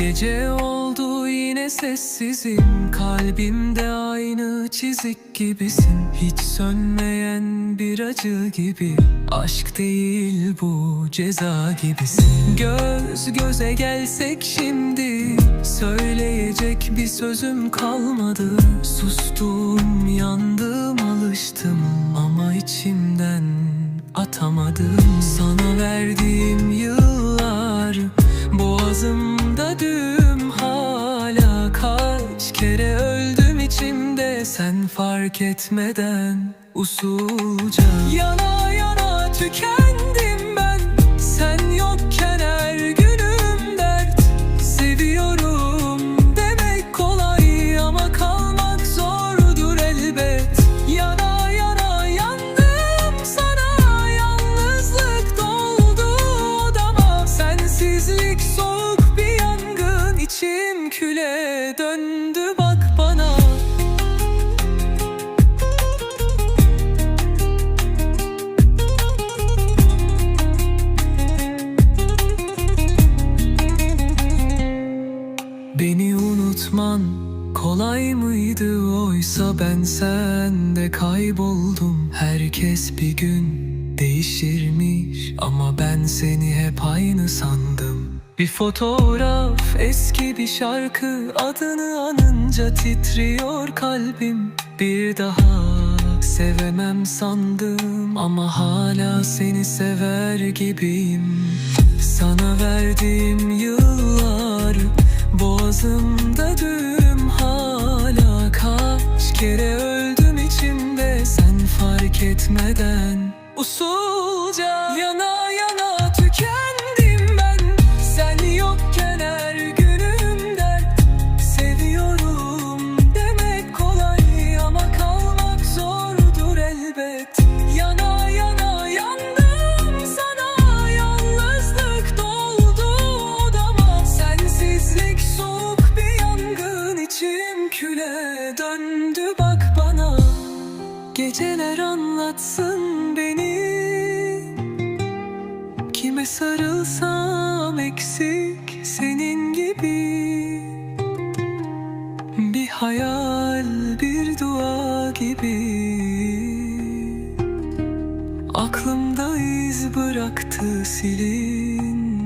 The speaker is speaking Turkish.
Gece oldu yine sessizim. Kalbimde aynı çizik gibisin. Hiç sönmeyen bir acı gibi. Aşk değil bu ceza gibisin. Göz göze gelsek şimdi. Söyleyecek bir sözüm kalmadı. Sustum yandım alıştım. Ama içimden atamadım. Sana verdiğim yıllar Boğazımda kere öldüm içimde Sen fark etmeden usulca. Yana yana tükendim içim küle döndü bak bana. Beni unutman kolay mıydı? Oysa ben sende kayboldum. Herkes bir gün değişirmiş ama ben seni hep aynı sandım. Bir fotoğraf eski bir şarkı adını anınca titriyor kalbim. Bir daha sevemem sandım ama hala seni sever gibiyim. Sana verdiğim yıllar Boğazımda düğüm hala Kaç kere öldüm içimde. Sen fark etmeden Usulca yana yana küle döndü bak bana. Geceler anlatsın beni. Kime sarılsam eksik senin gibi. Bir hayal bir dua gibi. Aklımda iz bıraktı silinmedi